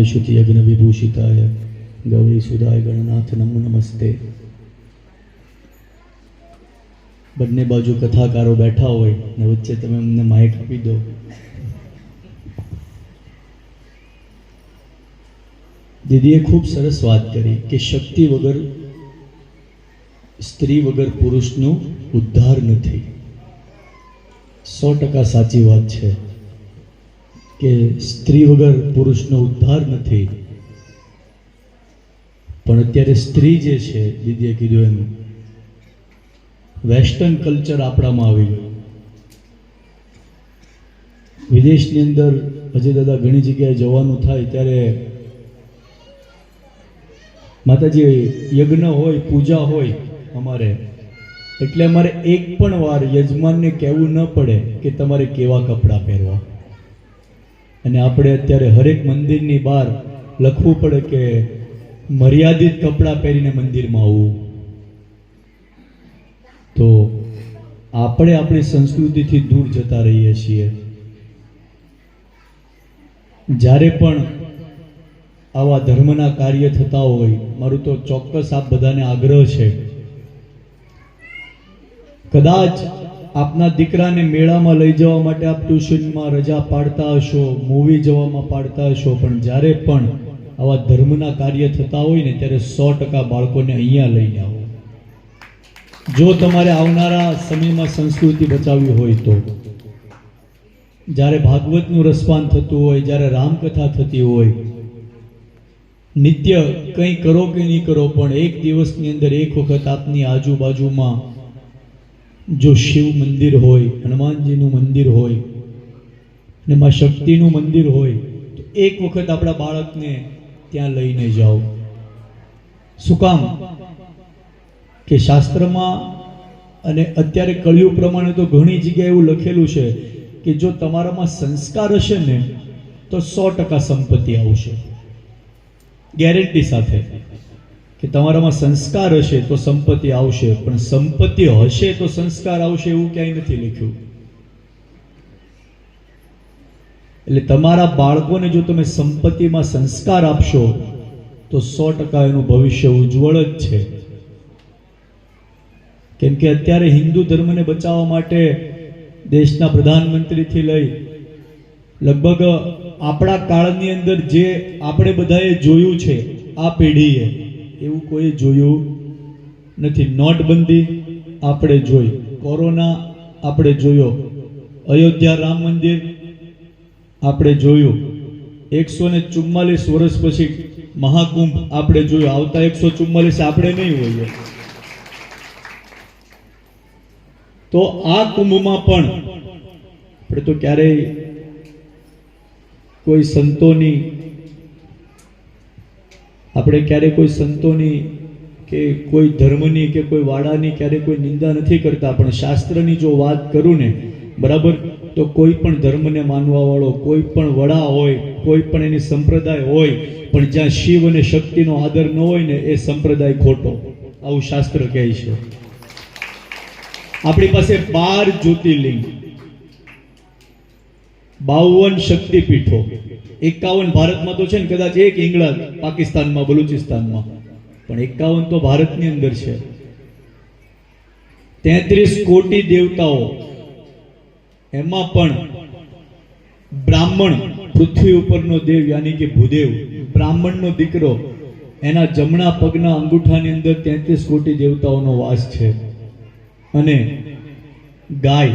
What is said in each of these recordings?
કૃષ્ણાય શ્રુતિ યજ્ઞ વિભૂષિતાય ગૌરી સુદાય ગણનાથ નમો નમસ્તે બંને બાજુ કથાકારો બેઠા હોય ને વચ્ચે તમે અમને માઇક આપી દો. દીદીએ ખૂબ સરસ વાત કરી કે શક્તિ વગર, સ્ત્રી વગર પુરુષનો ઉદ્ધાર નથી. સો ટકા સાચી વાત છે. કે સ્ત્રી વગર પુરુષનો ઉદ્ધાર નથી. પણ અત્યારે સ્ત્રી જે છે, દીદીએ કીધું એમ, વેસ્ટર્ન કલ્ચર આપણામાં આવી ગયું. વિદેશની અંદર અજય દાદા ઘણી જગ્યાએ જવાનું થાય ત્યારે માતાજી, યજ્ઞ હોય, પૂજા હોય અમારે, એટલે અમારે એક પણ વાર યજમાનને કહેવું ન પડે કે તમારે કેવા કપડાં પહેરવા. અને આપણે અત્યારે હરેક મંદિરની બહાર લખવું પડે કે મર્યાદિત કપડાં પહેરીને મંદિરમાં આવવું. તો આપણે આપણી સંસ્કૃતિથી દૂર જતા રહીએ છીએ. જ્યારે પણ આવા ધર્મના કાર્ય થતા હોય, મારું તો ચોક્કસ આપ બધાને આગ્રહ છે. કદાચ આપના દીકરાને મેળામાં લઈ જવા માટે આપ ટ્યુશનમાં રજા પાડતા હશો મૂવી જવામાં પાડતા હશો, પણ જ્યારે પણ આવા ધર્મના કાર્ય થતા હોય ને ત્યારે સો ટકા બાળકોને અહીંયા લઈને આવો. જો તમારે આવનારા સમયમાં સંસ્કૃતિ બચાવવી હોય તો. જ્યારે ભાગવતનું રસપાન થતું હોય, જ્યારે રામકથા થતી હોય, નિત્ય કંઈ કરો કે નહીં કરો, પણ એક દિવસની અંદર એક વખત આપની આજુબાજુમાં જો શિવ મંદિર હોય, હનુમાનજીનું મંદિર હોય ને માં શક્તિનું મંદિર હોય, તો એક વખત આપણા બાળકને ત્યાં લઈને જાઓ. શું કામ? કે શાસ્ત્રમાં અને અત્યારે કળિયુગ પ્રમાણે તો ઘણી જગ્યાએ એવું લખેલું છે કે જો તમારામાં સંસ્કાર હશે ને, તો સો ટકા સંપત્તિ આવશે. ગેરંટી સાથે. કે તમારામાં સંસ્કાર હશે તો સંપત્તિ આવશે, પણ સંપત્તિ હશે તો સંસ્કાર આવશે એવું ક્યાંય નથી લખ્યું. એટલે તમારા બાળકોને જો તમે સંપત્તિમાં સંસ્કાર આપશો, તો સો ટકા એનું ભવિષ્ય ઉજ્જવળ જ છે. કેમ કે અત્યારે હિન્દુ ધર્મને બચાવવા માટે દેશના પ્રધાનમંત્રીથી લઈ લગભગ આપણા કાળની અંદર જે આપણે બધાએ જોયું છે, આ પેઢીએ એવું કોઈ જોયું નથી. નોટબંધી આપણે જોઈ. કોરોના આપણે જોયો. અયોધ્યા રામ મંદિર આપણે જોયું. એકસો ને ચુમ્માલીસ વર્ષ પછી મહાકુંભ આપણે જોયો. આવતા એકસો ચુમ્માલીસ આપણે નહીં હોઈએ. તો આ કુંભમાં પણ આપણે તો ક્યારેય કોઈ સંતોની આપણે ક્યારેય કોઈ સંતોની કે કોઈ ધર્મની કે કોઈ વાડાની ક્યારેય કોઈ નિંદા નથી કરતા, પણ શાસ્ત્રની જો વાત કરું ને, બરાબર, તો કોઈ પણ ધર્મને માનવાવાળો, કોઈ પણ વડા હોય, કોઈ પણ એની સંપ્રદાય હોય, પણ જ્યાં શિવ અને શક્તિનો આદર ન હોય ને, એ સંપ્રદાય ખોટો. આવું શાસ્ત્ર કહે છે. આપણી પાસે બાર જ્યોતિર્લિંગ. બાવન શક્તિપીઠો. એકાવન ભારતમાં તો છે ને કદાચ એક ઇંગ્લેન્ડ પાકિસ્તાનમાં, બલુચિસ્તાનમાં. પણ એકાવન તો ભારતની અંદર છે. તેત્રીસ કોટી દેવતાઓ. એમાં પણ બ્રાહ્મણ, પૃથ્વી ઉપરનો દેવ, યાની કે ભૂદેવ, બ્રાહ્મણનો દીકરો, એના જમણા પગના અંગૂઠાની અંદર તેત્રીસ કોટી દેવતાઓનો વાસ છે. અને ગાય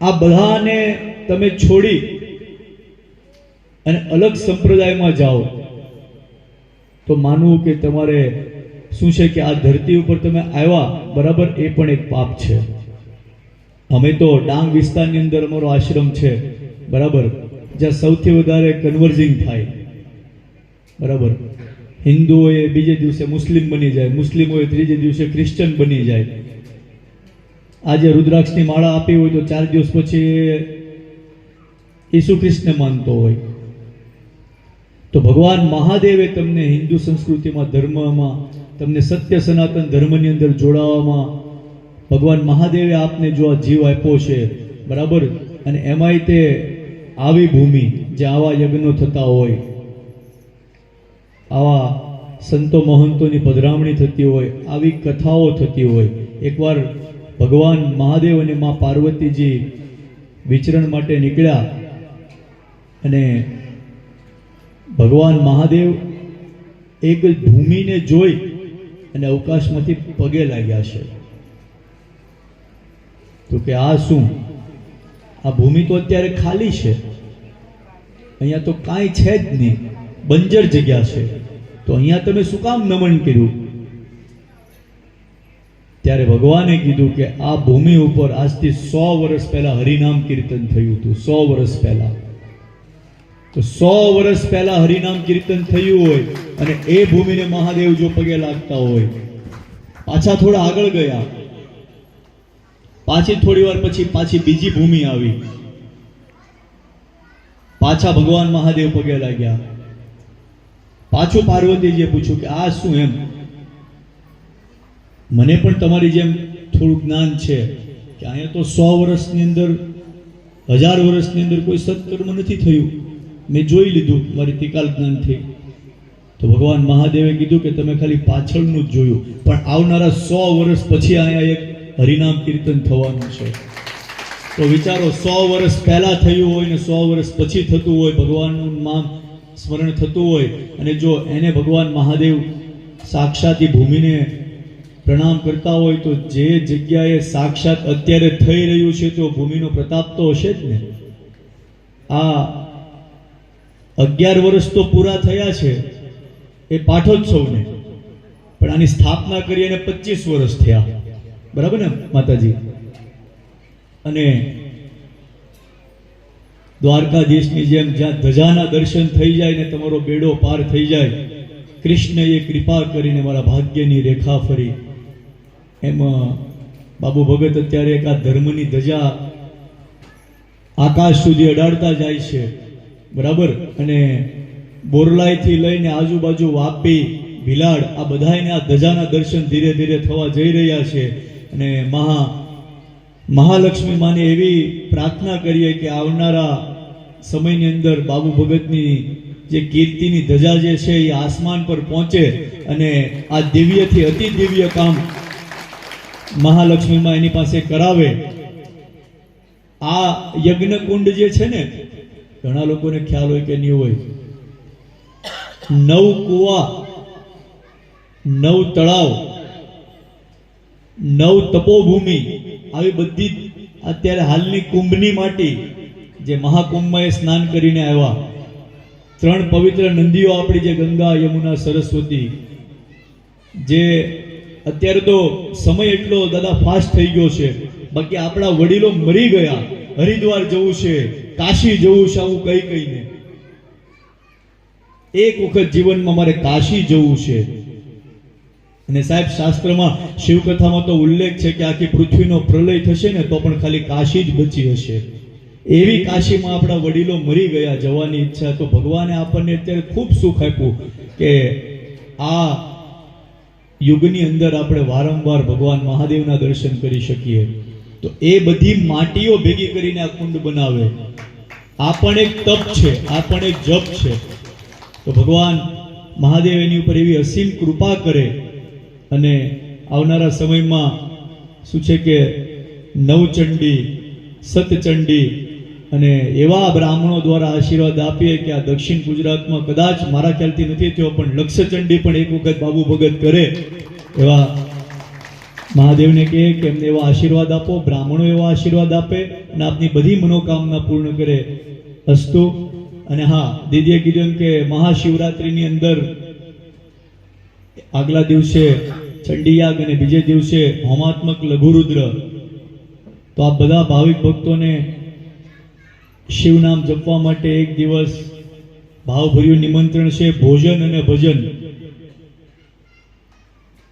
આ બધાને તમે છોડી અને અલગ સંપ્રદાયમાં જાઓ, તો માનવું કે તમારે શું છે કે આ ધરતી ઉપર તમે આવ્યા, બરાબર? એ પણ એક પાપ છે. અમે તો ડાંગ વિસ્તારની અંદર અમારો આશ્રમ છે, બરાબર? જ્યાં સૌથી વધારે કન્વર્ઝિંગ થાય, બરાબર? હિન્દુઓએ બીજે દિવસે મુસ્લિમ બની જાય, મુસ્લિમોએ ત્રીજે દિવસે ક્રિશ્ચન બની જાય. આજે રુદ્રાક્ષની માળા આપી હોય તો ચાર દિવસ પછી ઈસુ ખ્રિસ્તને માનતો હોય. તો ભગવાન મહાદેવે તમને હિન્દુ સંસ્કૃતિમાં ધર્મમાં, તમને સત્ય સનાતન ધર્મની અંદર જોડાવામાં, ભગવાન મહાદેવે આપને જો આ જીવ આપ્યો છે, બરાબર? અને એમાંય તે આવી ભૂમિ જે આવા યજ્ઞો થતા હોય, આવા સંતો મહંતોની પધરામણી થતી હોય, આવી કથાઓ થતી હોય. એકવાર ભગવાન મહાદેવ અને મા પાર્વતીજી વિચરણ માટે નીકળ્યા અને ભગવાન મહાદેવ એક ભૂમિને જોઈ અને અવકાશમાંથી પગે લાગ્યા છે. તો કે આ શું? આ ભૂમિ તો અત્યારે ખાલી છે. અહીંયા તો કાંઈ છે જ નહીં. બંજર જગ્યા છે. તો અહીંયા તમે શું કામ નમન કર્યું? ત્યારે ભગવાને કીધું કે આ ભૂમિ ઉપર આજથી સો વર્ષ પહેલા હરિનામ કીર્તન થયું હતું, સો વર્ષ પહેલા. તો સો વર્ષ પહેલા હરિનામ કીર્તન થયું હોય અને એ ભૂમિને મહાદેવ જો પગે લાગતા હોય, પાછા થોડા આગળ ગયા. પાછી થોડી વાર પછી પાછી બીજી ભૂમિ આવી. પાછા ભગવાન મહાદેવ પગે લાગ્યા. પાછું પાર્વતીજીએ પૂછ્યું કે આ શું એમ? મને પણ તમારી જેમ થોડું જ્ઞાન છે કે અહીંયા તો સો વર્ષની અંદર, હજાર વર્ષની અંદર કોઈ સત્કર્મ નથી થયું. મેં જોઈ લીધું, મારી તિકાલ જ્ઞાનથી તો ભગવાન મહાદેવે કીધું કે તમે ખાલી પાછળનું જ જોયું. પણ આવનારા સો વર્ષ પછી અહીંયા એક હરિનામ કીર્તન થવાનું છે. તો વિચારો, સો વર્ષ પહેલા થયું હોય ને સો વર્ષ પછી થતું હોય, ભગવાનનું નામ સ્મરણ થતું હોય, અને જો એને ભગવાન મહાદેવ સાક્ષાત ભૂમિને પ્રણામ કરતા હોય તો જે જગ્યાએ સાક્ષાત અત્યારે થઈ રહ્યું છે તો ભૂમિનો પ્રતાપ તો હશે જ ને? આ અગિયાર વર્ષ તો પૂરા થયા છે, એ પાઠોત્સવને. પણ આની સ્થાપના કરી અને પચીસ વર્ષ થયા. બરાબર ને, માતાજી? અને દ્વારકાધીશની જેમ જ્યાં ધજાના દર્શન થઈ જાય ને તમારો બેડો પાર થઈ જાય, કૃષ્ણએ કૃપા કરીને મારા ભાગ્યની રેખા ફરી. એમાં બાબુ ભગત અત્યારે એક આ ધર્મની ધજા આકાશ સુધી અડાડતા જાય છે. બરાબર? અને બોરલાઈથી લઈને આજુબાજુ વાપી, ભિલાડ આ બધાયને આ ધજાના દર્શન ધીરે ધીરે થવા જઈ રહ્યા છે. અને મહા મહાલક્ષ્મી માને એવી પ્રાર્થના કરીએ કે આવનારા સમયની અંદર બાબુ ભગતની જે કીર્તિની ધજા જે છે એ આસમાન પર પહોંચે અને આ દિવ્યથી અતિ દિવ્ય કામ મહાલક્ષ્મીમાં એની પાસે કરાવે. આ યજ્ઞ કુંડ જે છે ને, ઘણા લોકોને ખ્યાલ હોય કે નહીં હોય. નવ કુવા, નવ તળાવ, નવ તપોભૂમિ, આવી બધી અત્યારે હાલની કુંભની માટી, જે મહાકુંભમાં એ સ્નાન કરીને આવ્યા. ત્રણ પવિત્ર નદીઓ આપણી જે ગંગા, યમુના, સરસ્વતી, જે અત્યારે તો સમય એટલો દાદા ફાસ્ટ થઈ ગયો છે. બાકી આપણા વડીલો મરી ગયા. હરિદ્વાર જવું છે, કાશી જવું છે, આવું કઈ કઈને. એક વખત જીવનમાં મારે કાશી જવું છે. અને સાહેબ, શાસ્ત્રમાં શિવકથામાં તો ઉલ્લેખ છે કે આખી પૃથ્વીનો પ્રલય થશે ને, તો પણ ખાલી કાશી જ બચી હશે. એવી કાશીમાં આપણા વડીલો મરી ગયા. જવાની ઈચ્છા તો ભગવાને આપણને અત્યારે ખૂબ સુખ આપ્યું કે આ યુગની અંદર આપણે વારંવાર ભગવાન મહાદેવના દર્શન કરી શકીએ. તો એ બધી માટીઓ ભેગી કરીને આ કુંડ બનાવે. આ પણ એક તપ છે, આ પણ એક જપ છે. તો ભગવાન મહાદેવ એની ઉપર એવી અસીમ કૃપા કરે અને આવનારા સમયમાં શું છે કે નવચંડી, સતચંડી અને એવા બ્રાહ્મણો દ્વારા આશીર્વાદ આપીએ કે આ દક્ષિણ ગુજરાતમાં કદાચ મારા ખ્યાલથી નથી થયો, પણ લક્ષચંડી પણ એક વખત બાબુ ભગત કરે એવા મહાદેવને કહે કે એમને એવા આશીર્વાદ આપો, બ્રાહ્મણો એવા આશીર્વાદ આપે અને આપની બધી મનોકામના પૂર્ણ કરે અસ્તુ. અને હા, દીદીએ કીધું કે મહાશિવરાત્રિની અંદર આગલા દિવસે ચંડીયાગ અને બીજે દિવસે હોમાત્મક લઘુરુદ્ર. તો આ બધા ભાવિક ભક્તોને શિવનામ જપવા માટે એક દિવસ ભાવભર્યું નિમંત્રણ છે, ભોજન અને ભજન.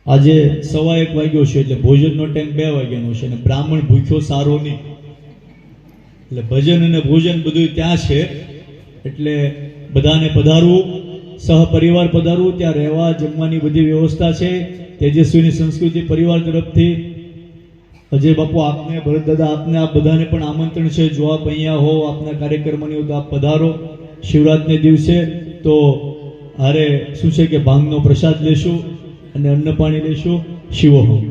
આજે સવા એક વાગ્યો છે, એટલે ભોજનનો ટાઈમ બે વાગ્યાનો છે અને બ્રાહ્મણ ભૂખ્યો સારો નહીં. એટલે ભજન અને ભોજન બધું ત્યાં છે, એટલે બધાને પધારવું, સહપરિવાર પધારવું, ત્યાં રહેવા, જમવાની બધી વ્યવસ્થા છે, તેજસ્વીની સંસ્કૃતિ પરિવાર તરફથી અજય બાપુ, આપને, ભરત દાદા, આપને આ બધાને પણ આમંત્રણ છે. જો આપ અહીંયા હો, આપના કાર્યક્રમની તો આપ પધારો. શિવરાતને દિવસે તો હારે શું છે કે ભાંગનો પ્રસાદ લેશું અને અન્નપાણી લેશું. શિવોહમ